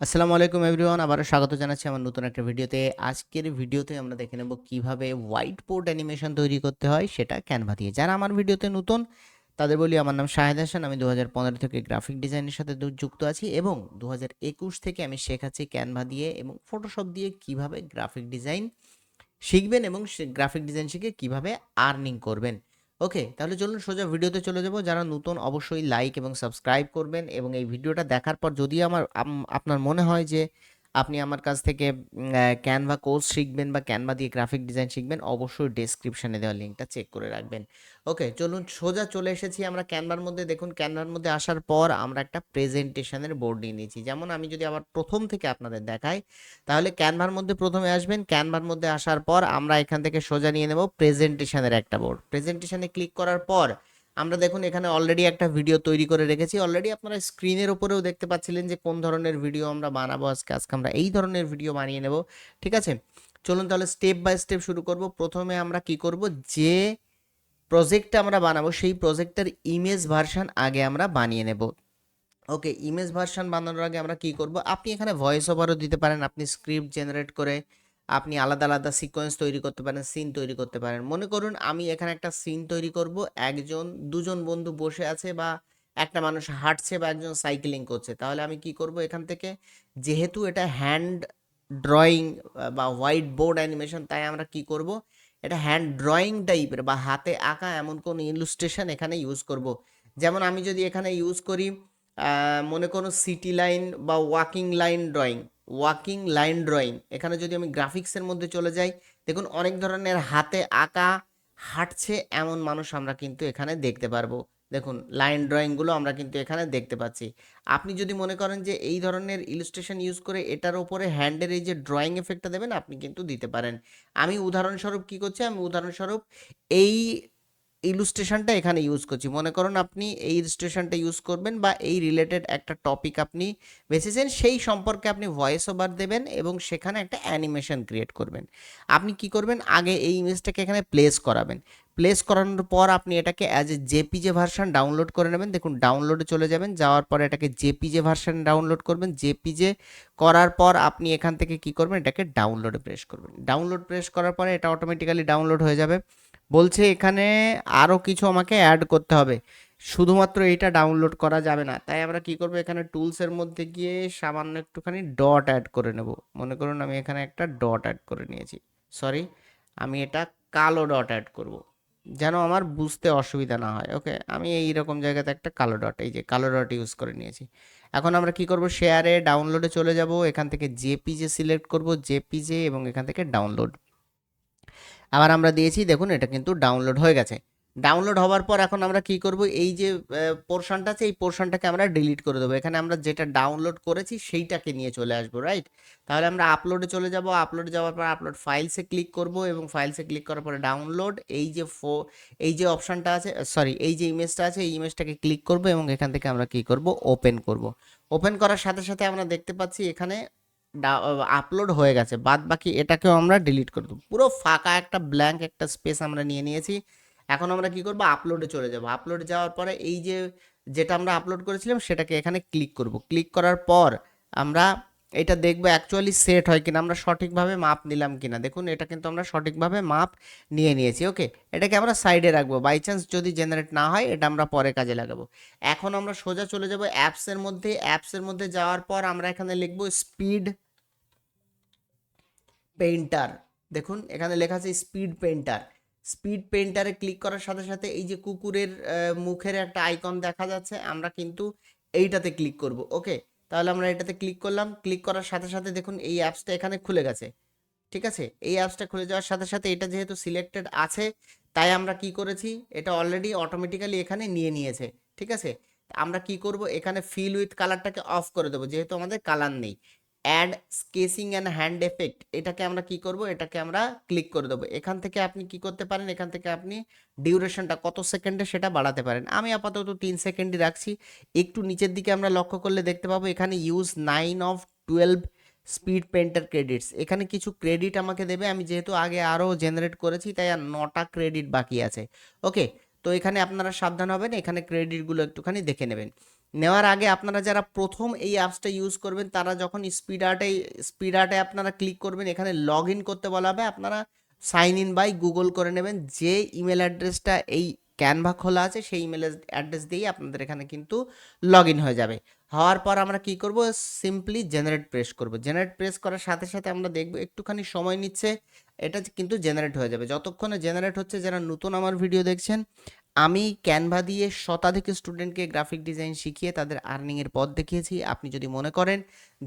আসসালামু আলাইকুম এভরিওয়ান আবারও স্বাগত জানাচ্ছি আমার নতুন একটা ভিডিওতে। আজকের ভিডিওতে আমরা দেখে নেব কীভাবে হোয়াইট বোর্ড অ্যানিমেশন তৈরি করতে হয়, সেটা ক্যানভা দিয়ে। যারা আমার ভিডিওতে নতুন, তাদের বলি আমার নাম শাহেদ হাসান, আমি দু হাজার পনেরো থেকে গ্রাফিক ডিজাইনের সাথে যুক্ত আছি এবং দু হাজার একুশ থেকে আমি শেখাচ্ছি ক্যানভা দিয়ে এবং ফটোশপ দিয়ে কীভাবে গ্রাফিক ডিজাইন শিখবেন এবং গ্রাফিক ডিজাইন শিখে কীভাবে আর্নিং করবেন। ওকে তাহলে চলুন সোজা ভিডিওতে চলে যাব। যারা নতুন অবশ্যই লাইক এবং সাবস্ক্রাইব করবেন এবং এই ভিডিওটা দেখার পর যদি আমার আপনার মনে হয় যে আপনি আমার কাছ থেকে ক্যানভা কোর্স শিখবেন বা ক্যানভা দিয়ে গ্রাফিক ডিজাইন শিখবেন, অবশ্যই ডেসক্রিপশনে দেওয়া লিঙ্কটা চেক করে রাখবেন। ওকে চলুন সোজা চলে এসেছি আমরা ক্যানভার মধ্যে। দেখুন ক্যানভার মধ্যে আসার পর আমরা একটা প্রেজেন্টেশনের বোর্ড নিয়ে নিয়েছি। যেমন আমি যদি আবার প্রথম থেকে আপনাদের দেখাই, তাহলে ক্যানভার মধ্যে প্রথমে আসবেন। ক্যানভার মধ্যে আসার পর আমরা এখান থেকে সোজা নিয়ে নেব প্রেজেন্টেশনের একটা বোর্ড প্রেজেন্টেশনে ক্লিক করার পর আমরা দেখুন এখানে অলরেডি একটা ভিডিও তৈরি করে রেখেছি। অলরেডি আপনারা স্ক্রিনের উপরেও দেখতে পাচ্ছিলেন যে কোন ধরনের ভিডিও আমরা বানাবো আজকে। আজকে আমরা এই ধরনের ভিডিও বানিয়ে নেব, ঠিক আছে? চলুন তাহলে স্টেপ বাই স্টেপ শুরু করব। প্রথমে আমরা কি করব? যে প্রজেক্টটা আমরা বানাবো, সেই প্রজেক্টের ইমেজ ভার্সন আগে আমরা বানিয়ে নেব। ওকে ইমেজ ভার্সন বানানোর আগে আমরা কি করব? আপনি এখানে ভয়েস ওভারও দিতে পারেন। আপনি স্ক্রিপ্ট জেনারেট করে আপনি আলাদা আলাদা সিকোয়েন্স তৈরি করতে পারেন সিন তৈরি করতে পারেন। মনে করুন, আমি এখানে একটা সিন তৈরি করব, একজন, দুজন বন্ধু বসে আছে বা একটা মানুষ হাঁটছে বা একজন সাইক্লিং করছে। তাহলে আমি কি করব এখান থেকে? যেহেতু এটা হ্যান্ড ড্রয়িং বা হোয়াইট বোর্ড অ্যানিমেশন তাই আমরা কি করব? এটা হ্যান্ড ড্রয়িং টাইপের বা হাতে আঁকা এমন কোনো ইলুস্ট্রেশন এখানে ইউজ করব। যেমন আমি যদি এখানে ইউজ করি মনে করো সিটি লাইন বা walking line drawing walking line drawing এখানে যদি আমি গ্রাফিক্সের মধ্যে চলে যাই, দেখুন অনেক ধরনের হাতে আঁকা হাঁটছে এমন মানুষ আমরা কিন্তু এখানে দেখতে পারব। দেখুন লাইন ড্রয়িংগুলো আমরা কিন্তু এখানে দেখতে পাচ্ছি। আপনি যদি মনে করেন যে এই ধরনের ইলুস্ট্রেশন ইউজ করে এটার ওপরে হ্যান্ডের এই যে ড্রয়িং এফেক্টটা দেবেন, আপনি কিন্তু দিতে পারেন। আমি উদাহরণস্বরূপ কি করছি? আমি উদাহরণস্বরূপ এই ইলুস্ট্রেশনটা এখানে ইউজ করছি। মনে করুন আপনি এই ইলুস্ট্রেশনটা ইউজ করবেন বা এই রিলেটেড একটা টপিক আপনি বেছেছেন, সেই সম্পর্কে আপনি ভয়েস ওভার দেবেন এবং সেখানে একটা অ্যানিমেশন ক্রিয়েট করবেন। আপনি কি করবেন? আগে এই ইমেজটাকে এখানে প্লেস করাবেন। প্লেস করানোর পর আপনি এটাকে as a JPG version download করে নেবেন। দেখুন ডাউনলোডে চলে যাবেন, যাওয়ার পর এটাকে জেপিজে ভার্সন ডাউনলোড করবেন। জেপিজে করার পর আপনি এখান থেকে কি করবেন? এটাকে ডাউনলোডে প্রেস করবেন। ডাউনলোড প্রেস করার পরে এটা অটোমেটিক্যালি ডাউনলোড হয়ে যাবে। বলছে এখানে আরও কিছু আমাকে অ্যাড করতে হবে। শুধুমাত্র এটা ডাউনলোড করা যাবে না। তাই আমরা কি করব? এখানে টুলসের মধ্যে গিয়ে সামান্য একটুখানি ডট অ্যাড করে নেব। মনে করুন আমি এখানে একটা ডট অ্যাড করে নিয়েছি। সরি আমি এটা কালো ডট অ্যাড করব। যেন আমার বুঝতে অসুবিধা না হয়। ওকে আমি এই রকম জায়গাতে একটা কালো ডট এই যে কালো ডট ইউজ করে নিয়েছি। এখন আমরা কি করব? শেয়ারে ডাউনলোডে চলে যাব। এখান থেকে জেপিজে সিলেক্ট করব। জেপিজে এবং এখান থেকে ডাউনলোড আবার আমরা দিয়েছি, দেখুন, এটা কিন্তু ডাউনলোড হয়ে গেছে। ডাউনলোড হওয়ার পর এখন আমরা কি করব? এই যে পোর্শনটা আছে, এই পোর্শনটাকে আমরা ডিলিট করে দেবো। এখানে আমরা যেটা ডাউনলোড করেছি, সেইটাকে নিয়ে চলে আসব রাইট তাহলে আমরা আপলোডে চলে যাব। আপলোডে যাওয়ার পর আপলোড ফাইলসে ক্লিক করব এবং ফাইলসে ক্লিক করার পরে ডাউনলোড এই যে ফো এই যে অপশানটা আছে সরি এই যে ইমেজটা আছে, এই ইমেজটাকে ক্লিক করব এবং এখান থেকে আমরা কি করব? ওপেন করব। ওপেন করার সাথে সাথে আমরা দেখতে পাচ্ছি এখানে আপলোড হয়ে গেছে। বাদ বাকি এটাকেও আমরা ডিলিট করে দেবো। পুরো ফাঁকা একটা ব্ল্যাঙ্ক একটা স্পেস আমরা নিয়ে নিয়েছি। এখন আমরা কি করব? আপলোডে চলে যাব। আপলোডে যাওয়ার পরে এই যে, যেটা আমরা আপলোড করেছিলাম সেটাকে এখানে ক্লিক করব। ক্লিক করার পর আমরা এটা দেখব অ্যাকচুয়ালি সেট হয় কিনা, আমরা সঠিকভাবে মাপ নিলাম কিনা। দেখুন, এটা কিন্তু আমরা সঠিকভাবে মাপ নিয়ে নিয়েছি ওকে এটাকে আমরা সাইডে রাখব। বাই চান্স যদি জেনারেট না হয়, এটা আমরা পরে কাজে লাগাবো। এখন আমরা সোজা চলে যাব অ্যাপসের মধ্যে। অ্যাপসের মধ্যে যাওয়ার পর আমরা এখানে লিখব স্পিড পেইন্টার দেখুন, এখানে লেখা আছে স্পিড পেইন্টার স্পিড পেইন্টারে ক্লিক করার সাথে সাথে এই যে কুকুরের মুখের একটা আইকন দেখা যাচ্ছে। আমরা কিন্তু এইটাতে ক্লিক করব ওকে তাহলে আমরা এটাতে ক্লিক করলাম। ক্লিক করার সাথে সাথে দেখুন এই অ্যাপসটা এখানে খুলে গেছে। ঠিক আছে? এই অ্যাপসটা খুলে যাওয়ার সাথে সাথে এটা যেহেতু সিলেক্টেড আছে, তাই আমরা কি করেছি? এটা অলরেডি অটোমেটিক্যালি এখানে নিয়ে নিয়েছে। ঠিক আছে? আমরা কি করব? এখানে ফিল উইথ কালারটাকে অফ করে দেবো, যেহেতু আমাদের কালার নেই। Add sketching and hand effect এটাকে আমরা কি করব? এটাকে আমরা ক্লিক করে দেবো। এখান থেকে আপনি কি করতে পারেন? এখান থেকে আপনি ডিউরেশনটা কত সেকেন্ডে সেটা বাড়াতে পারেন। আমি আপাতত তিন সেকেন্ডই রাখছি। একটু নিচের দিকে আমরা লক্ষ্য করলে দেখতে পাবো, এখানে use nine of twelve speed painter credits এখানে কিছু ক্রেডিট আমাকে দেবে। আমি যেহেতু আগে আরও জেনারেট করেছি, তাই আর নটা ক্রেডিট বাকি আছে। ওকে তো এখানে আপনারা সাবধান হবেন। এখানে ক্রেডিটগুলো একটুখানি দেখে নেবেন। নেওয়ার আগে আপনারা যারা প্রথম এই অ্যাপসটা ইউজ করবেন, তারা যখন স্পিড আর্টে স্পিড আর্টে আপনারা ক্লিক করবেন, এখানে লগ ইন করতে বলা হবে। আপনারা সাইন ইন বাই গুগল করে নেবেন। যে ইমেল অ্যাড্রেসটা এই ক্যানভা খোলা আছে, সেই ইমেল অ্যাড্রেস দিয়েই আপনাদের এখানে কিন্তু লগ ইন হয়ে যাবে। হওয়ার পর আমরা কি করব? সিম্পলি জেনারেট প্রেস করব। জেনারেট প্রেস করার সাথে সাথে আমরা দেখব, একটুখানি সময় নিচ্ছে, এটা কিন্তু জেনারেট হয়ে যাবে। যতক্ষণে জেনারেট হচ্ছে, যারা নতুন আমার ভিডিও দেখছেন আমি ক্যানভা দিয়ে শতাধিক স্টুডেন্টকে গ্রাফিক ডিজাইন শিখিয়ে তাদের আর্নিংয়ের পথ দেখিয়েছি। আপনি যদি মনে করেন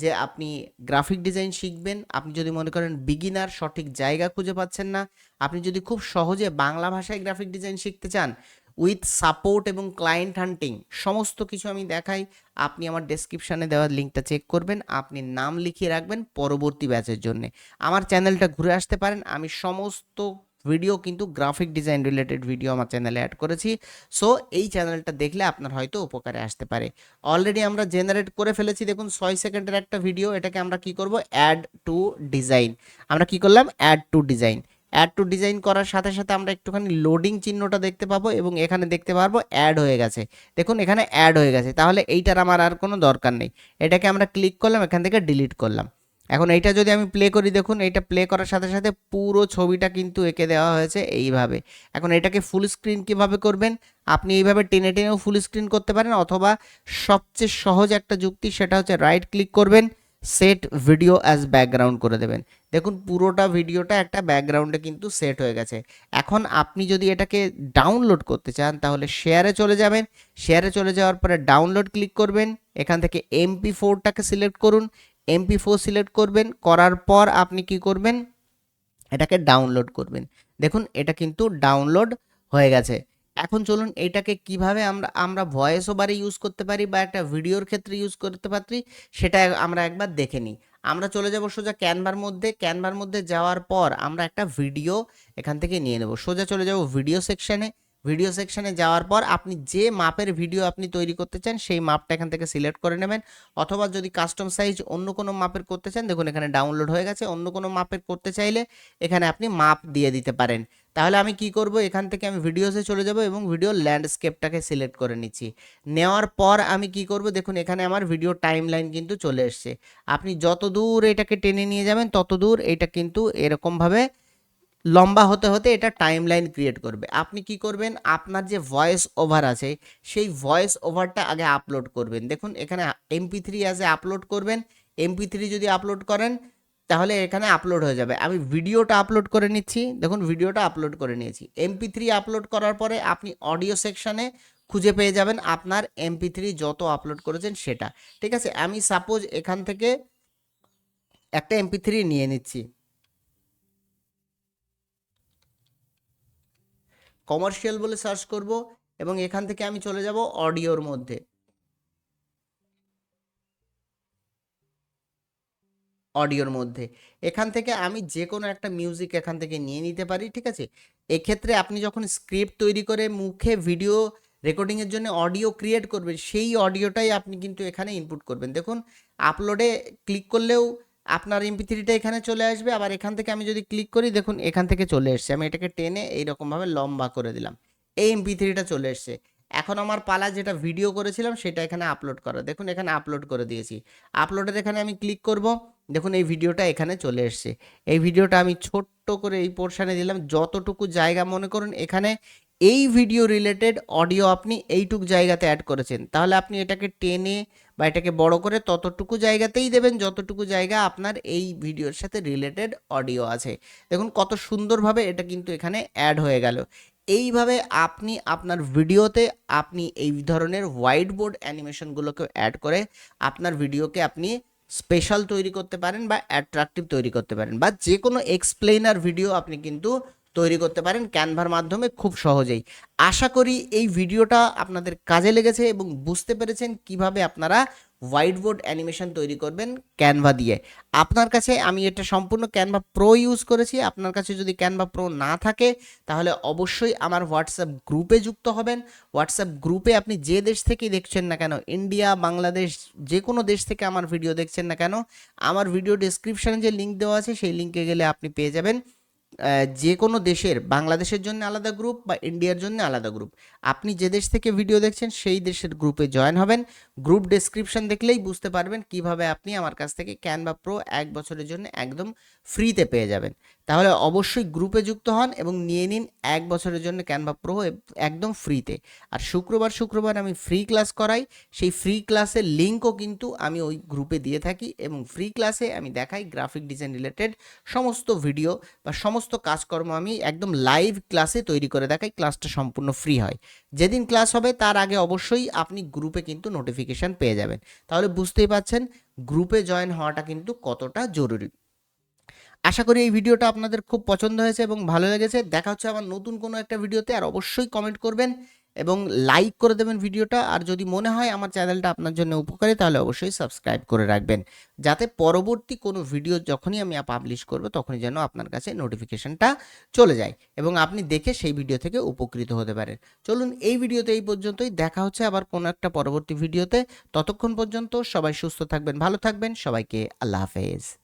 যে আপনি গ্রাফিক ডিজাইন শিখবেন, আপনি যদি মনে করেন বিগিনার সঠিক জায়গা খুঁজে পাচ্ছেন না, আপনি যদি খুব সহজে বাংলা ভাষায় গ্রাফিক ডিজাইন শিখতে চান উইথ সাপোর্ট এবং ক্লায়েন্ট হান্টিং সমস্ত কিছু আমি দেখাই, আপনি আমার ডেসক্রিপশানে দেওয়া লিঙ্কটা চেক করবেন, আপনি নাম লিখিয়ে রাখবেন পরবর্তী ব্যাচের জন্য। আমার চ্যানেলটা ঘুরে আসতে পারেন, আমি সমস্ত ভিডিও কিন্তু গ্রাফিক ডিজাইন রিলেটেড ভিডিও আমার চ্যানেলে অ্যাড করেছি। সো এই চ্যানেলটা দেখলে আপনার হয়তো উপকারে আসতে পারে। অলরেডি আমরা জেনারেট করে ফেলেছি, দেখুন, ছয় সেকেন্ডের একটা ভিডিও এটাকে আমরা কি করব? অ্যাড টু ডিজাইন আমরা কি করলাম? Add to design add to design করার সাথে সাথে আমরা একটুখানি লোডিং চিহ্নটা দেখতে পাবো এবং এখানে দেখতে পারব অ্যাড হয়ে গেছে। দেখুন, এখানে অ্যাড হয়ে গেছে। তাহলে এইটার আমার আর কোনো দরকার নেই। এটাকে আমরা ক্লিক করলাম, এখান থেকে ডিলিট করলাম। এখন এইটা যদি আমি প্লে করি, দেখুন, এইটা প্লে করার সাথে সাথে পুরো ছবিটা কিন্তু এঁকে দেওয়া হয়েছে এইভাবে। এখন এটাকে ফুল স্ক্রিন কীভাবে করবেন? আপনি এইভাবে টেনে টেনেও ফুল স্ক্রিন করতে পারেন, অথবা সবচেয়ে সহজ একটা যুক্তি, সেটা হচ্ছে রাইট ক্লিক করবেন সেট ভিডিও অ্যাজ ব্যাকগ্রাউন্ড করে দেবেন। দেখুন, পুরোটা ভিডিওটা একটা ব্যাকগ্রাউন্ডে কিন্তু সেট হয়ে গেছে। এখন আপনি যদি এটাকে ডাউনলোড করতে চান, তাহলে শেয়ারে চলে যাবেন। শেয়ারে চলে যাওয়ার পরে ডাউনলোড ক্লিক করবেন। এখান থেকে এমপি ফোরটাকে সিলেক্ট করুন। এমপি ফোর সিলেক্ট করবেন, করার পর আপনি কি করবেন? এটাকে ডাউনলোড করবেন। দেখুন, এটা কিন্তু ডাউনলোড হয়ে গেছে। এখন চলুন এটাকে কীভাবে আমরা আমরা ভয়েস ওভারে ইউজ করতে পারি বা একটা ভিডিওর ক্ষেত্রে ইউজ করতে পারি, সেটা আমরা একবার দেখে নিই। আমরা চলে যাব সোজা ক্যানভার মধ্যে। ক্যানভার মধ্যে যাওয়ার পর আমরা একটা ভিডিও এখান থেকে নিয়ে নেব। সোজা চলে যাব ভিডিও সেকশনে ভিডিও সেকশনে যাওয়ার পর আপনি যে মাপের ভিডিও আপনি তৈরি করতে চান, সেই মাপটা এখান থেকে সিলেক্ট করে নেবেন। অথবা যদি কাস্টম সাইজ অন্য কোনো মাপের করতে চান, দেখুন এখানে ডাউনলোড হয়ে গেছে, অন্য কোনো মাপের করতে চাইলে এখানে আপনি মাপ দিয়ে দিতে পারেন। তাহলে আমি কি করব? এখান থেকে আমি ভিডিওসে চলে যাব এবং ভিডিও ল্যান্ডস্কেপটাকে সিলেক্ট করে নিচ্ছি। নেওয়ার পর আমি কি করব? দেখুন এখানে আমার ভিডিও টাইম লাইন কিন্তু চলে এসছে। আপনি যত দূর এটাকে টেনে নিয়ে যাবেন, তত দূর এটা কিন্তু এরকমভাবে লম্বা হতে হতে এটা টাইম লাইন ক্রিয়েট করবে। আপনি কি করবেন? আপনার যে ভয়েস ওভার আছে, সেই ভয়েস ওভারটা আগে আপলোড করবেন। দেখুন, এখানে এমপি থ্রি অ্যাজে আপলোড করবেন। এমপি থ্রি যদি আপলোড করেন, তাহলে এখানে আপলোড হয়ে যাবে। আমি ভিডিওটা আপলোড করে নিচ্ছি। দেখুন ভিডিওটা আপলোড করে নিয়েছি। এমপি থ্রি আপলোড করার পরে আপনি অডিও সেকশানে খুঁজে পেয়ে যাবেন আপনার এমপি থ্রি যত আপলোড করেছেন সেটা। ঠিক আছে? আমি সাপোজ এখান থেকে একটা এমপি থ্রি নিয়ে নিচ্ছি। কমার্শিয়াল বলে সার্চ করব এবং এখান থেকে আমি চলে যাব অডিওর মধ্যে। অডিওর মধ্যে। এখান থেকে আমি যে কোনো একটা মিউজিক এখান থেকে নিয়ে নিতে পারি, ঠিক আছে? এক্ষেত্রে আপনি যখন স্ক্রিপ্ট তৈরি করে মুখে ভিডিও রেকর্ডিংয়ের জন্য অডিও ক্রিয়েট করবেন, সেই অডিওটাই আপনি কিন্তু এখানে ইনপুট করবেন। দেখুন আপলোডে ক্লিক করলেও আপনার এমপি থ্রিটা এখানে চলে আসবে, আবার এখান থেকে আমি যদি ক্লিক করি, দেখুন এখান থেকে চলে এসছে। আমি এটাকে টেনে এইরকমভাবে লম্বা করে দিলাম। এই এমপি থ্রিটা চলে এসছে। এখন আমার পালা যেটা ভিডিও করেছিলাম, সেটা এখানে আপলোড করা। দেখুন এখানে আপলোড করে দিয়েছি। আপলোডের এখানে আমি ক্লিক করব। দেখুন এই ভিডিওটা এখানে চলে এসছে। এই ভিডিওটা আমি ছোট্ট করে এই পোর্শানে দিলাম। যতটুকু জায়গা মনে করুন, এখানে এই ভিডিও রিলেটেড অডিও আপনি এইটুক জায়গাতে অ্যাড করেছেন। তাহলে আপনি এটাকে টেনে বা এটাকে বড় করে ততটুকু জায়গাতেই দেবেন, যতটুকু জায়গা আপনার এই ভিডিওর সাথে রিলেটেড অডিও আছে। দেখুন কত সুন্দরভাবে এটা কিন্তু এখানে অ্যাড হয়ে গেল। এইভাবে আপনি আপনার ভিডিওতে আপনি এই ধরনের হোয়াইট বোর্ড অ্যানিমেশনগুলোকে অ্যাড করে আপনার ভিডিওকে আপনি স্পেশাল তৈরি করতে পারেন বা অ্যাট্রাকটিভ তৈরি করতে পারেন। বা যে কোনো এক্সপ্লেনার ভিডিও আপনি কিন্তু তৈরি করতে পারেন ক্যানভার মাধ্যমে খুব সহজেই। আশা করি এই ভিডিওটা আপনাদের কাজে লেগেছে এবং বুঝতে পেরেছেন কীভাবে আপনারা হোয়াইট বোর্ড অ্যানিমেশন তৈরি করবেন ক্যানভা দিয়ে। আপনার কাছে আমি এটা সম্পূর্ণ ক্যানভা প্রো ইউজ করেছি। আপনার কাছে যদি ক্যানভা প্রো না থাকে, তাহলে অবশ্যই আমার হোয়াটসঅ্যাপ গ্রুপে যুক্ত হবেন। হোয়াটসঅ্যাপ গ্রুপে আপনি যে দেশ থেকেই দেখছেন না কেন ইন্ডিয়া বাংলাদেশ যে কোনো দেশ থেকে আমার ভিডিও দেখছেন না কেন, আমার ভিডিও ডিসক্রিপশানে যে লিঙ্ক দেওয়া আছে, সেই লিঙ্কে গেলে আপনি পেয়ে যাবেন। যে কোনো দেশের, বাংলাদেশের জন্য আলাদা গ্রুপ বা ইন্ডিয়ার জন্য আলাদা গ্রুপ আপনি যে দেশ থেকে ভিডিও দেখছেন, সেই দেশের গ্রুপে জয়েন হবেন। গ্রুপ ডেসক্রিপশন দেখলেই বুঝতে পারবেন কীভাবে আপনি আমার কাছ থেকে ক্যানভা প্রো এক বছরের জন্য একদম ফ্রিতে পেয়ে যাবেন। তাহলে অবশ্যই গ্রুপে যুক্ত হন এবং নিয়ে নিন এক বছরের জন্য ক্যানভা প্রো একদম ফ্রিতে আর শুক্রবার শুক্রবার আমি ফ্রি ক্লাস করাই। সেই ফ্রি ক্লাসের লিঙ্কও কিন্তু আমি ওই গ্রুপে দিয়ে থাকি এবং ফ্রি ক্লাসে আমি দেখাই গ্রাফিক ডিজাইন রিলেটেড সমস্ত ভিডিও বা সমস্ত কাজকর্ম আমি একদম লাইভ ক্লাসে তৈরি করে দেখাই ক্লাসটা সম্পূর্ণ ফ্রি হয়। যেদিন ক্লাস হবে, তার আগে অবশ্যই আপনি গ্রুপে কিন্তু নোটিফিকেশান পেয়ে যাবেন। তাহলে বুঝতেই পাচ্ছেন গ্রুপে জয়েন হওয়াটা কিন্তু কতটা জরুরি। আশা করি এই ভিডিওটা আপনাদের খুব পছন্দ হয়েছে এবং ভালো লেগেছে। দেখা হচ্ছে আমার নতুন কোনো একটা ভিডিওতে, আর অবশ্যই কমেন্ট করবেন। এবং লাইক করে দেবেন ভিডিওটা। আর যদি মনে হয় আমার চ্যানেলটা আপনার জন্য উপকারী, তাহলে অবশ্যই সাবস্ক্রাইব করে রাখবেন। যাতে পরবর্তী কোনো ভিডিও যখনই আমি পাবলিশ করব, তখনই যেন আপনার কাছে নোটিফিকেশনটা চলে যায় এবং আপনি দেখে সেই ভিডিও থেকে উপকৃত হতে পারেন। চলুন এই ভিডিওতে এই পর্যন্তই। দেখা হচ্ছে আবার কোনো একটা পরবর্তী ভিডিওতে ততক্ষণ পর্যন্ত সবাই সুস্থ থাকবেন, ভালো থাকবেন। সবাইকে আল্লাহ হাফেজ।